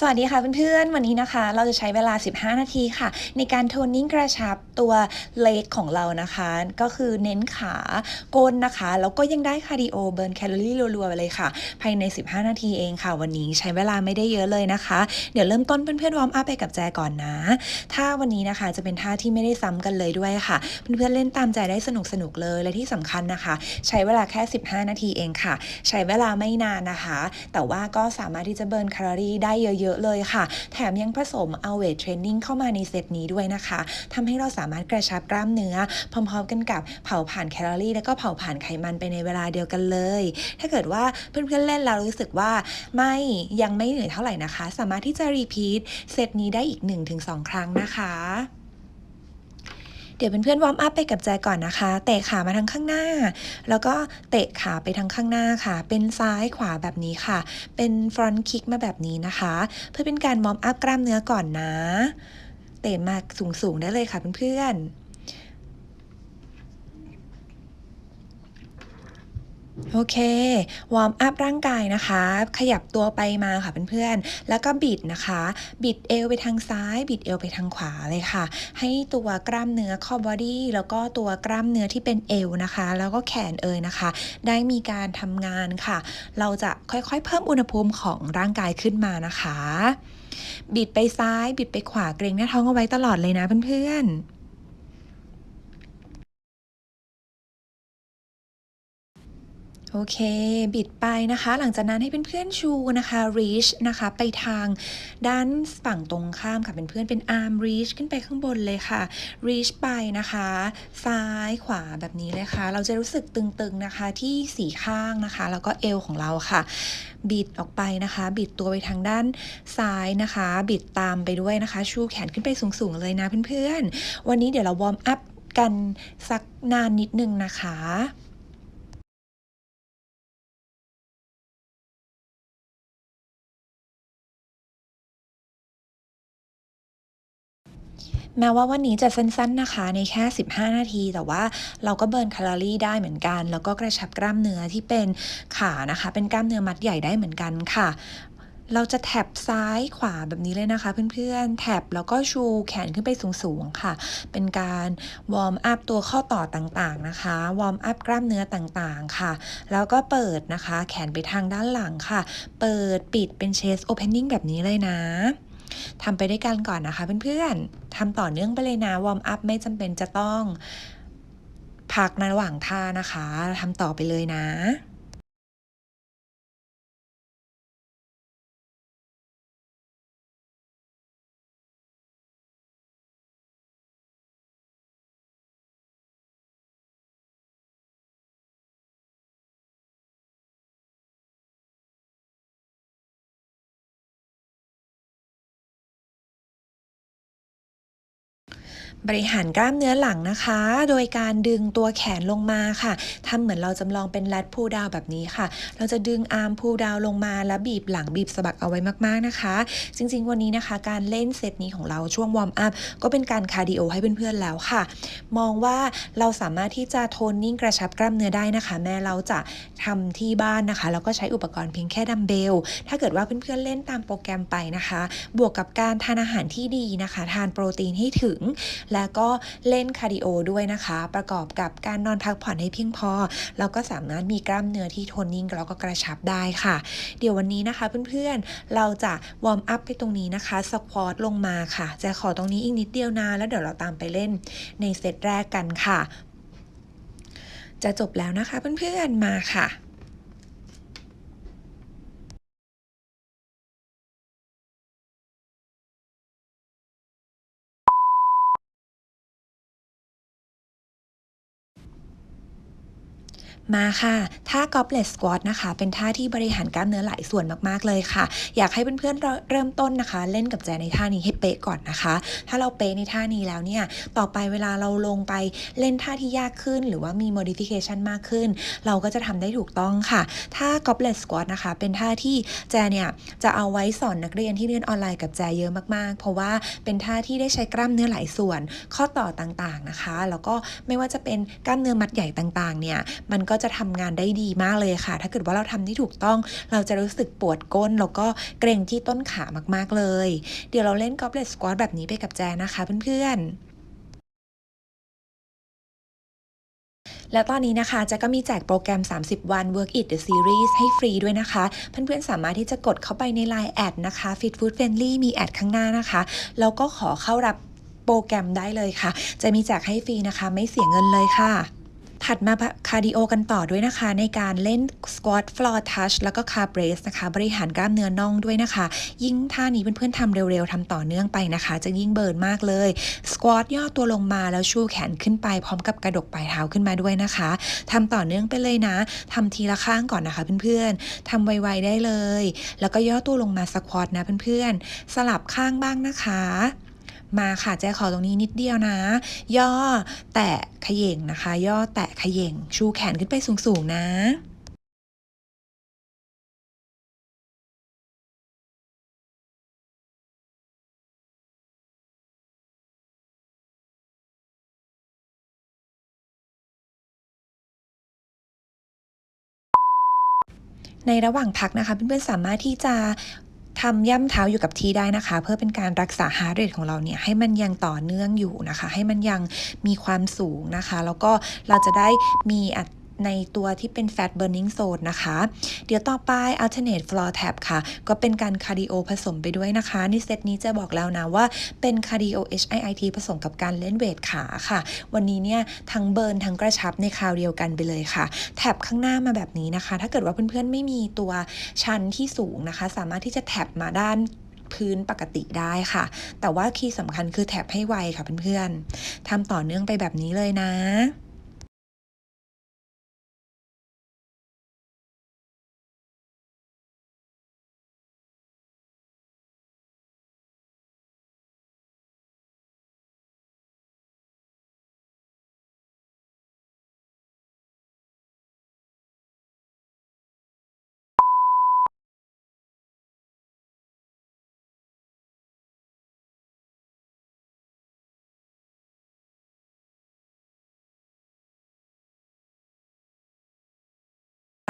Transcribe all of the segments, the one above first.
สวัสดีค่ะเพื่อนๆ วันนี้นะคะ เราจะใช้เวลา 15 นาทีค่ะ ในการโทนนิ่งกระชับตัวเลกของเรานะคะ ก็คือเน้นขาก้นนะคะ แล้วก็ยังได้คาร์ดิโอเบิร์นแคลอรี่รัวๆไปเลยค่ะ ภายใน 15 นาทีเองค่ะ วันนี้ใช้เวลาไม่ได้เยอะเลยนะคะ เดี๋ยวเริ่มต้นเพื่อนๆวอร์มอัพไปกับแจก่อนนะ ถ้าวันนี้นะคะจะเป็นท่าที่ไม่ได้ซ้ำกันเลยด้วยค่ะ เพื่อนๆเล่นตามใจได้สนุกๆเลยและที่สำคัญนะคะ ใช้เวลาแค่ 15 นาทีเองค่ะ ใช้เวลาไม่นานนะคะ แต่ว่าก็สามารถที่จะเบิร์นแคลอรี่ได้เยอะๆเลยค่ะ แถมยังผสมเอาเวทเทรนนิ่งเข้ามาในเซตนี้ด้วยนะคะทำให้เราสามารถกระชับกล้ามเนื้อ พร้อมๆกันกับเผาผ่านแคลอรี่ แล้วก็เผาผ่านไขมันไปในเวลาเดียวกันเลย ถ้าเกิดว่าเพื่อนๆเล่นแล้วรู้สึกว่าไม่ยังไม่เหนื่อยเท่าไหร่นะคะ สามารถที่จะรีพีทเซตนี้ได้อีก 1-2 ครั้งนะคะ เดี๋ยวเพื่อนๆวอร์มอัพไปกับแจก่อนนะคะ เตะขามาทางข้างหน้า แล้วก็เตะขาไปทางข้างหน้าค่ะ เป็นซ้ายขวาแบบนี้ค่ะ เป็นฟรอนต์คิกมาแบบนี้นะคะ เพื่อเป็นการวอร์มอัพกล้ามเนื้อก่อนนะ เตะมาสูงๆได้เลยค่ะเพื่อนๆ โอเค วอร์มอัพร่างกายนะคะ ขยับตัวไปมาค่ะเพื่อนๆ แล้วก็บิดนะคะ บิดเอวไปทางซ้าย บิดเอวไปทางขวาเลยค่ะ ให้ตัวกล้ามเนื้อคอบอดี้แล้วก็ตัวกล้ามเนื้อที่เป็นเอวนะคะ แล้วก็แขนเอยนะคะ ได้มีการทำงานค่ะ เราจะค่อยๆ เพิ่มอุณหภูมิของร่างกายขึ้นมานะคะ บิดไปซ้าย บิดไปขวาเกรงหน้าท้องเอาไว้ตลอดเลยนะเพื่อนๆ โอเค บิดไปนะคะ หลังจากนั้นให้เพื่อนๆชูนะคะ reach นะคะ ไปทางด้านฝั่งตรงข้ามค่ะเป็นเพื่อนเป็น arm reach ขึ้นไปข้างบนเลยค่ะ reach ไปนะคะ ซ้ายขวาแบบนี้เลยค่ะ เราจะรู้สึกตึงๆนะคะที่สี่ข้างนะคะ แล้วก็เอวของเราค่ะ บิดออกไปนะคะ บิดตัวไปทางด้านซ้ายนะคะ บิดตามไปด้วยนะคะ ชูแขนขึ้นไปสูงๆเลยนะเพื่อนๆ วันนี้เดี๋ยวเราวอร์มอัพกันสักนานนิดนึงนะคะ แม้ว่าวันนี้จะสั้นๆนะคะ ในแค่ 15 นาที แต่ว่าเราก็เบิร์นแคลอรี่ได้เหมือนกัน แล้วก็กระชับกล้ามเนื้อที่เป็นขานะคะ เป็นกล้ามเนื้อมัดใหญ่ได้เหมือนกันค่ะเราจะแท็บซ้ายขวาแบบนี้เลยนะคะเพื่อนๆแท็บแล้วก็ชูแขนขึ้นไปสูงๆค่ะ เป็นการวอร์มอัพตัวข้อต่อต่างๆนะคะ วอร์มอัพกล้ามเนื้อต่างๆค่ะ แล้วก็เปิดนะคะ แขนไปทางด้านหลังค่ะ เปิดปิดเป็นเชสโอเพนนิ่งแบบนี้เลยนะ ทำไปด้วยกันก่อนนะคะเพื่อนๆทำต่อเนื่องไปเลยนะวอร์มอัพไม่จำเป็นจะต้องพักในระหว่างท่านะคะทำต่อไปเลยนะ บริหารกล้ามเนื้อหลังนะคะ โดยการดึงตัวแขนลงมาค่ะทำเหมือนเราจำลองเป็นแรดพูดาวแบบนี้ค่ะ เราจะดึงอาร์มพูดาวลงมาแล้วบีบหลังบีบสะบักเอาไว้มากๆนะคะ จริงๆ วันนี้นะคะ การเล่นเซตนี้ของเราช่วงวอร์มอัพก็เป็นการคาร์ดิโอให้เพื่อนๆแล้วค่ะ มองว่าเราสามารถที่จะโทนนิ่งกระชับกล้ามเนื้อได้นะคะ แม้เราจะทำที่บ้านนะคะ แล้วก็ใช้อุปกรณ์เพียงแค่ดัมเบล ถ้าเกิดว่าเพื่อนๆเล่นตามโปรแกรมไปนะคะ บวกกับการทานอาหารที่ดีนะคะ ทานโปรตีนให้ถึงแล้วก็เล่นคาร์ดิโอด้วยนะคะ ประกอบกับการนอนพักผ่อนให้เพียงพอเราก็สามารถมีกล้ามเนื้อที่โทนนิ่งแล้วก็กระชับได้ค่ะ เดี๋ยววันนี้นะคะเพื่อนๆ เราจะวอร์มอัพไปตรงนี้นะคะสควอตลงมาค่ะ จะขอตรงนี้อีกนิดเดียวนะแล้วเดี๋ยวเราตามไปเล่นในเซตแรกกันค่ะ จะจบแล้วนะคะเพื่อนๆ มาค่ะ มาค่ะ ท่า goblet squat นะคะ เป็นท่าที่บริหารกล้ามเนื้อหลายส่วนมากๆเลยค่ะ อยากให้เพื่อนๆเริ่มต้นนะคะ เล่นกับแจในท่านี้ให้เป๊ะก่อนนะคะ ถ้าเราเป๊ะในท่านี้แล้วเนี่ย ต่อไปเวลาเราลงไปเล่นท่าที่ยากขึ้น หรือว่ามี modification มากขึ้น เราก็จะทำได้ถูกต้องค่ะ ท่า goblet squat นะคะ เป็นท่าที่แจเนี่ยจะเอาไว้สอนนักเรียนที่เรียนออนไลน์กับแจเยอะมากๆ เพราะว่าเป็นท่าที่ได้ใช้กล้ามเนื้อหลายส่วน ข้อต่อต่างๆนะคะ แล้วก็ไม่ว่าจะเป็นกล้ามเนื้อมัดใหญ่ต่างๆ เนี่ย มันก็จะทำงานได้ดีมากเลยค่ะ ถ้าเกิดว่าเราทำที่ถูกต้อง เราจะรู้สึกปวดก้น แล้วก็เกร็งที่ต้นขามาก ๆ เลย เดี๋ยวเราเล่น Goblet Squat แบบนี้ไปกับแจนะคะเพื่อนๆแล้วตอนนี้นะคะจะก็มีแจกโปรแกรม 30 วัน Work It the Series ให้ฟรีด้วยนะคะ เพื่อนๆ สามารถที่จะกดเข้าไปใน Line แอดนะคะ Fit Food Friendly มีแอดข้างหน้านะคะ แล้วก็ขอเข้ารับโปรแกรมได้เลยค่ะ จะมีแจกให้ฟรีนะคะ ไม่เสียเงินเลยค่ะ ถัดมาคาร์ดิโอกันต่อด้วยนะคะ ในการเล่น squat floor touch แล้วก็ car brace นะคะ บริหารกล้ามเนื้อน่องด้วยนะคะ ยิ่งท่านี้เพื่อนๆทำเร็วๆทำต่อเนื่องไปนะคะ จะยิ่งเบิร์นมากเลย squat ย่อตัวลงมาแล้วชูแขนขึ้นไป พร้อมกับกระดกปลายเท้าขึ้นมาด้วยนะคะทำต่อเนื่องไปเลยนะทำทีละข้างก่อนนะคะเพื่อนๆทำไวๆได้เลย แล้วก็ย่อตัวลงมา squat นะเพื่อนๆสลับข้างบ้างนะคะ มาค่ะแจขอตรงนี้นิดเดียวนะ ย่อแตะเขย่งนะคะ ย่อแตะเขย่งชูแขนขึ้นไปสูงๆนะในระหว่างพักนะคะเพื่อนๆสามารถที่จะ ทำย่ำเท้าอยู่กับที่ได้นะคะ เพื่อเป็นการรักษาฮาร์ดเรทของเราเนี่ยให้มันยังต่อเนื่องอยู่นะคะ ให้มันยังมีความสูงนะคะ แล้วก็เราจะได้มีอัต ในตัวที่เป็น fat burning zone นะคะ เดี๋ยวต่อไป alternate floor tap ค่ะ ก็เป็นการคาร์ดิโอผสมไปด้วยนะคะ ในเซตนี้จะบอกแล้วนะว่าเป็นคาร์ดิโอ HIIT ผสมกับการเล่นเวทขาค่ะ วันนี้เนี่ยทั้งเบิร์นทั้งกระชับในคราวเดียวกันไปเลยค่ะ แท็บข้างหน้ามาแบบนี้นะคะ ถ้าเกิดว่าเพื่อนๆไม่มีตัวชั้นที่สูงนะคะ สามารถที่จะแท็บมาด้านพื้นปกติได้ค่ะ แต่ว่าคีย์สำคัญคือแท็บให้ไวค่ะเพื่อนๆทำต่อเนื่องไปแบบนี้เลยนะ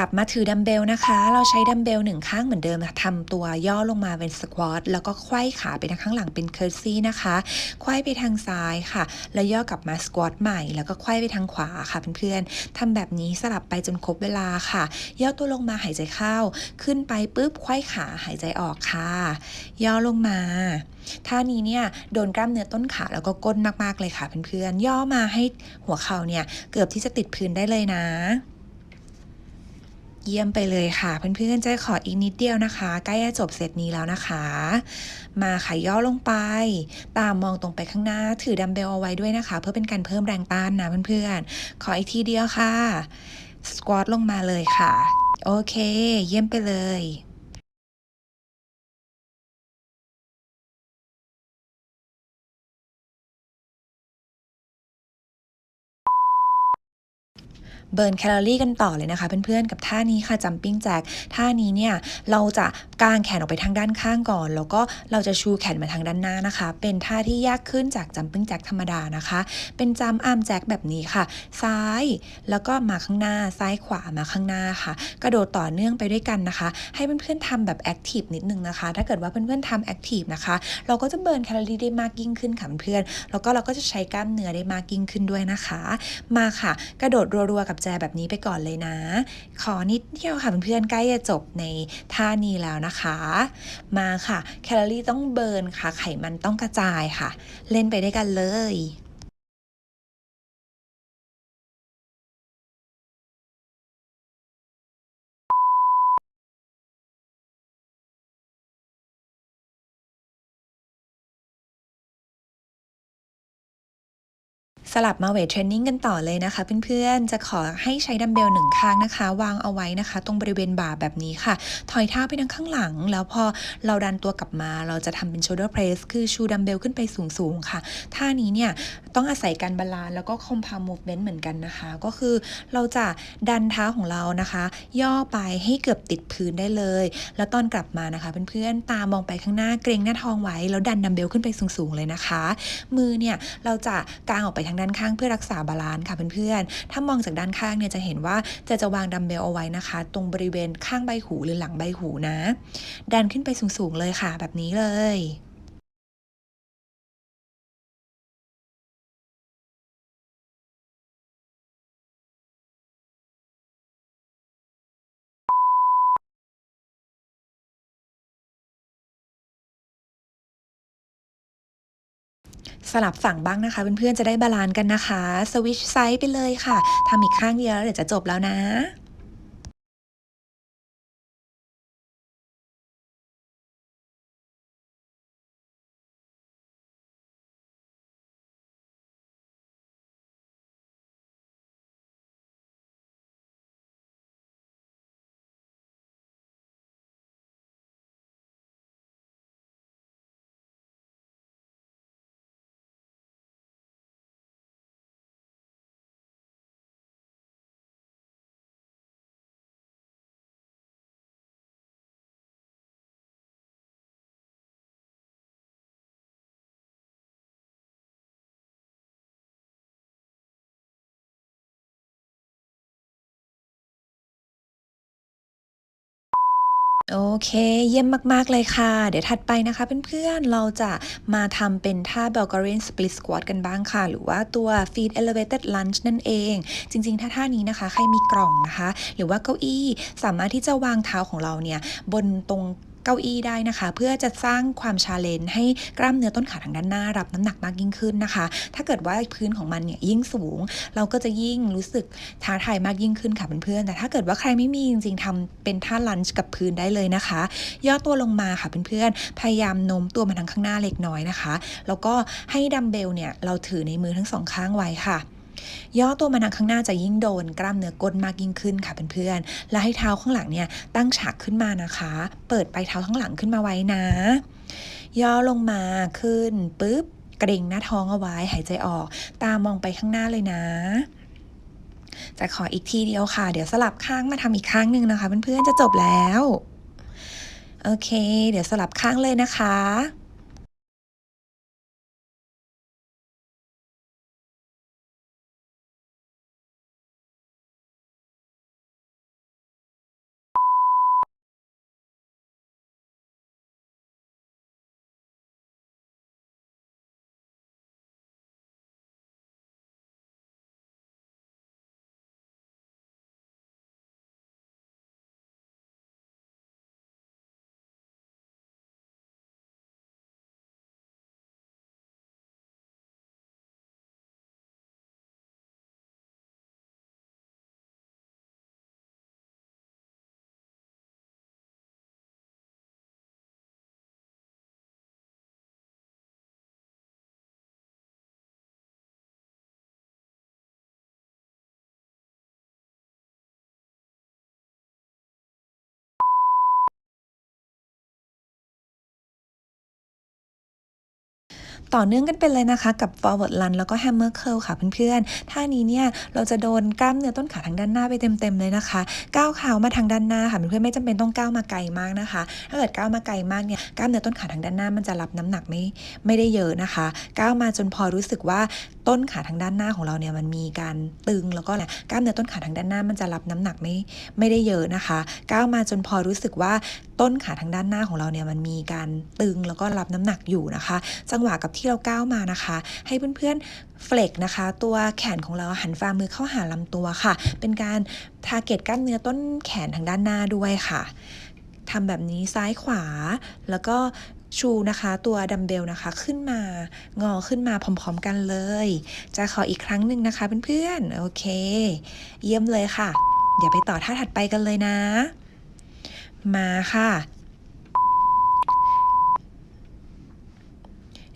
กลับมาถือดัมเบลนะคะ เราใช้ดัมเบลหนึ่งข้างเหมือนเดิมทำตัวย่อลงมาเป็นสควอตแล้วก็ไขว้ขาไปทางข้างหลังเป็นเคอร์ซี่นะคะไขว้ไปทางซ้ายค่ะ แล้วย่อกลับมาสควอตใหม่ แล้วก็ไขว้ไปทางขวาค่ะเพื่อนๆทำแบบนี้สลับไปจนครบเวลาค่ะ ย่อตัวลงมาหายใจเข้า ขึ้นไปปุ๊บไขว้ขาหายใจออกค่ะ ย่อลงมาท่านี้เนี่ยโดนกล้ามเนื้อต้นขาแล้วก็ก้นมากๆเลยค่ะเพื่อนๆย่อมาให้หัวเข่าเนี่ยเกือบที่จะติดพื้นได้เลยนะ เยี่ยมไปเลยค่ะ เพื่อนๆจะขออีกนิดเดียวนะคะ ใกล้จะจบเซตนี้แล้วนะคะ มาค่ะย่อลงไป ตามมองตรงไปข้างหน้า ถือดัมเบลเอาไว้ด้วยนะคะ เพื่อเป็นการเพิ่มแรงต้านนะเพื่อนๆ ขออีกทีเดียวค่ะ สควอตลงมาเลยค่ะ โอเค เยี่ยมไปเลย เบิร์นแคลอรี่กันต่อเลยนะคะ เพื่อนๆ กับท่านี้ค่ะจัมปิ้งแจ็คท่านี้เนี่ยเราจะกางแขนออกไปทางด้านข้างก่อน แล้วก็เราจะชูแขนมาทางด้านหน้านะคะ เป็นท่าที่ยากขึ้นจากจัมปิ้งแจ็คธรรมดานะคะ เป็นจัมอาร์มแจ็คแบบนี้ค่ะ ซ้ายแล้วก็มาข้างหน้าซ้ายขวามาข้างหน้าค่ะ กระโดดต่อเนื่องไปด้วยกันนะคะ ให้เพื่อนๆทำแบบแอคทีฟนิดนึงนะคะ ถ้าเกิดว่าเพื่อนๆทำแอคทีฟนะคะ เราก็จะเบิร์นแคลอรี่ได้มากยิ่งขึ้นค่ะเพื่อนๆแล้วก็เราก็จะใช้กล้ามเนื้อได้มากยิ่งขึ้นด้วยนะคะ มาค่ะ กระโดดรัวๆกับแจแบบนี้ไปก่อนเลยนะ ขอนิดเดียวค่ะเพื่อนๆใกล้จะจบในท่านี้แล้วนะคะ มาค่ะ แคลอรี่ต้องเบิร์นค่ะ ไขมันต้องกระจายค่ะ เล่นไปได้วยกันเลย ลับมาเวทเทรนนิ่งกันต่อเลยนะคะเพื่อนๆ จะขอให้ใช้ดัมเบลหนึ่งข้างนะคะ วางเอาไว้นะคะ ตรงบริเวณบ่าแบบนี้ค่ะ ถอยเท้าไปทางข้างหลัง แล้วพอเราดันตัวกลับมา เราจะทำเป็น shoulder press คือชูดัมเบลขึ้นไปสูงๆค่ะ ท่านี้เนี่ยต้องอาศัยการบาลานแล้วก็ compound movement เหมือนกันนะคะ ก็คือเราจะดันเท้าของเรานะคะ ย่อไปให้เกือบติดพื้นได้เลย แล้วตอนกลับมานะคะเพื่อนๆ ตามองไปข้างหน้าเกรงหน้าท้องไว้ แล้วดันดัมเบลขึ้นไปสูงๆเลยนะคะ มือเนี่ยเราจะกางออกไปทางด้านานข้างเพื่อรักษาบาลานซ์ค่ะเพื่อนๆ ถ้ามองจากด้านข้างเนี่ยจะเห็นว่าจะจะวางดัมเบลเอาไว้นะคะ ตรงบริเวณข้างใบหูหรือหลังใบหูนะ ดันขึ้นไปสูงๆเลยค่ะแบบนี้เลย สลับฝั่งบ้างนะคะเพื่อนๆจะได้บาลานซ์กันนะคะ สวิชไซส์ไปเลยค่ะทำอีกข้างเดียวเดี๋ยวจะจบแล้วนะ โอเค เยี่ยมมาก ๆ เลยค่ะ เดี๋ยวถัดไปนะคะเพื่อนๆ เราจะมาทำเป็นท่า Bulgarian Split Squat กันบ้างค่ะ หรือว่าตัว Feet Elevated Lunge นั่นเอง จริง ๆ ถ้าท่านี้นะคะ ใครมีกล่องนะคะ หรือว่าเก้าอี้ สามารถที่จะวางเท้าของเราเนี่ย บนตรง เก้าอี้ได้นะคะ เพื่อจะสร้างความชาเลนจ์ให้กล้ามเนื้อต้นขาทางด้านหน้ารับน้ำหนักมากยิ่งขึ้นนะคะ ถ้าเกิดว่าพื้นของมันเนี่ยยิ่งสูง เราก็จะยิ่งรู้สึกท้าทายมากยิ่งขึ้นค่ะเพื่อนๆแต่ถ้าเกิดว่าใครไม่มีจริงๆทำเป็นท่าลันช์กับพื้นได้เลยนะคะ ย่อตัวลงมาค่ะเพื่อนๆพยายามโน้มตัวมาทางข้างหน้าเล็กน้อยนะคะ แล้วก็ให้ดัมเบลเนี่ยเราถือในมือทั้งสองข้างไว้ค่ะ ย่อตัวมาทางข้างหน้าจะยิ่งโดนกล้ามเนื้อก้นมากยิ่งขึ้นค่ะเพื่อนๆ และให้เท้าข้างหลังเนี่ยตั้งฉากขึ้นมานะคะ เปิดไปเท้าข้างหลังขึ้นมาไว้นะ ย่อลงมาขึ้นปุ๊บเกรงหน้าท้องเอาไว้หายใจออก ตามองไปข้างหน้าเลยนะจะขออีกทีเดียวค่ะ เดี๋ยวสลับข้างมาทำอีกข้างหนึ่งนะคะเพื่อนๆจะจบแล้ว โอเค เดี๋ยวสลับข้างเลยนะคะ ต่อเนื่องกันไปเลยนะคะกับ forward lunge แล้วก็ hammer curl ค่ะเพื่อนๆ ท่านี้เนี่ยเราจะโดนกล้ามเนื้อต้นขาทางด้านหน้าไปเต็มๆเลยนะคะ ก้าวขามาทางด้านหน้าค่ะเพื่อนๆไม่จำเป็นต้องก้าวมาไกลมากนะคะ ถ้าเกิดก้าวมาไกลมากเนี่ยกล้ามเนื้อต้นขาทางด้านหน้ามันจะรับน้ำหนักไม่ไม่ได้เยอะนะคะ ก้าวมาจนพอรู้สึกว่าต้นขาทางด้านหน้าของเราเนี่ยมันมีการตึงแล้วก็กล้ามเนื้อต้นขาทางด้านหน้ามันจะรับน้ำหนักไม่ไม่ได้เยอะนะคะ ก้าวมาจนพอรู้สึกว่า ต้นขาทางด้านหน้าของเราเนี่ยมันมีการตึงแล้วก็รับน้ำหนักอยู่นะคะ จังหวะกับที่เราก้าวมานะคะ ให้เพื่อนๆเฟล็กนะคะ ตัวแขนของเราหันฝ่ามือเข้าหาลำตัวค่ะ เป็นการทาร์เก็ตกล้ามเนื้อต้นแขนทางด้านหน้าด้วยค่ะทำแบบนี้ซ้ายขวาแล้วก็ชูนะคะตัวดัมเบลนะคะขึ้นมางอขึ้นมาพร้อมๆกันเลย จะขออีกครั้งหนึ่งนะคะเพื่อนๆ โอเค เยี่ยมเลยค่ะเดี๋ยวไปต่อท่าถัดไปกันเลยนะ มาค่ะ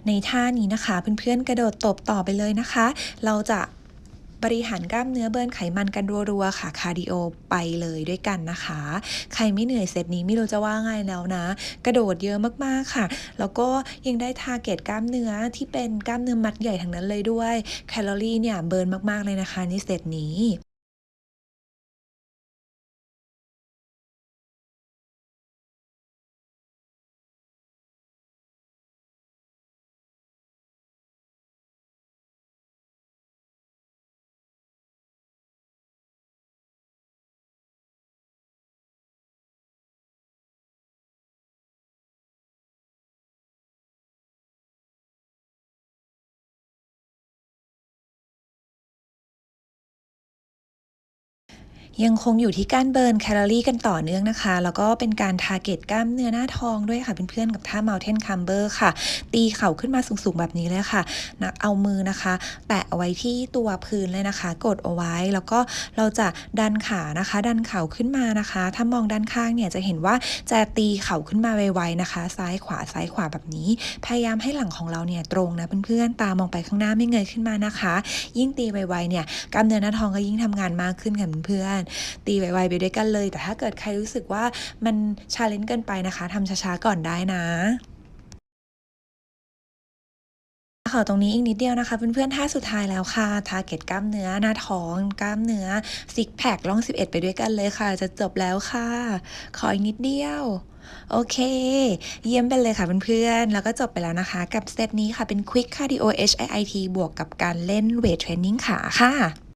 ในท่านี้นะคะ เพื่อนๆกระโดดตบต่อไปเลยนะคะ เราจะบริหารกล้ามเนื้อเบิร์นไขมันกันรัวๆค่ะ คาร์ดิโอไปเลยด้วยกันนะคะ ใครไม่เหนื่อยเซตนี้ไม่รู้จะว่าไงแล้วนะ กระโดดเยอะมากๆค่ะ แล้วก็ยังได้ทาร์เก็ตกล้ามเนื้อที่เป็นกล้ามเนื้อมัดใหญ่ทั้งนั้นเลยด้วย แคลอรี่เนี่ยเบิร์นมากๆเลยนะคะในเซตนี้ ยังคงอยู่ที่การเบิร์นแคลอรี่กันต่อเนื่องนะคะ แล้วก็เป็นการทาร์เก็ตกล้ามเนื้อหน้าท้องด้วยค่ะเพื่อนๆกับท่า Mountain Climber ค่ะ ตีเข่าขึ้นมาสูงๆ แบบนี้เลยค่ะนะเอามือนะคะ แตะเอาไว้ที่ตัวพื้นเลยนะคะ กดเอาไว้แล้วก็เราจะดันขานะคะ ดันเข่าขึ้นมานะคะ ถ้ามองด้านข้างเนี่ยจะเห็นว่าจะตีเข่าขึ้นมาไวๆนะคะ ซ้ายขวาซ้ายขวาแบบนี้ พยายามให้หลังของเราเนี่ยตรงนะเพื่อนๆตามองไปข้างหน้าไม่เงยขึ้นมานะคะ ยิ่งตีไวๆเนี่ยกล้ามเนื้อหน้าท้องก็ยิ่งทำงานมากขึ้นค่ะเพื่อนๆตีไวๆไปด้วยกันเลย แต่ถ้าเกิดใครรู้สึกว่ามันชาเลนจ์เกินไปนะคะทำช้าๆก่อนได้นะขอตรงนี้อีกนิดเดียวนะคะเพื่อนๆท่าสุดท้ายแล้วค่ะทาร์เก็ตกล้ามเนื้อหน้าท้อง กล้ามเนื้อซิกแพคล่อง 11 ไปด้วยกันเลยค่ะ จะจบแล้วค่ะ ขออีกนิดเดียวโอเค เยี่ยมไปเลยค่ะเพื่อนๆ แล้วก็จบไปแล้วนะคะ กับเซตนี้ค่ะเป็น Quick Cardio HIIT บวกกับการเล่นเวทเทรนนิ่งขาค่ะ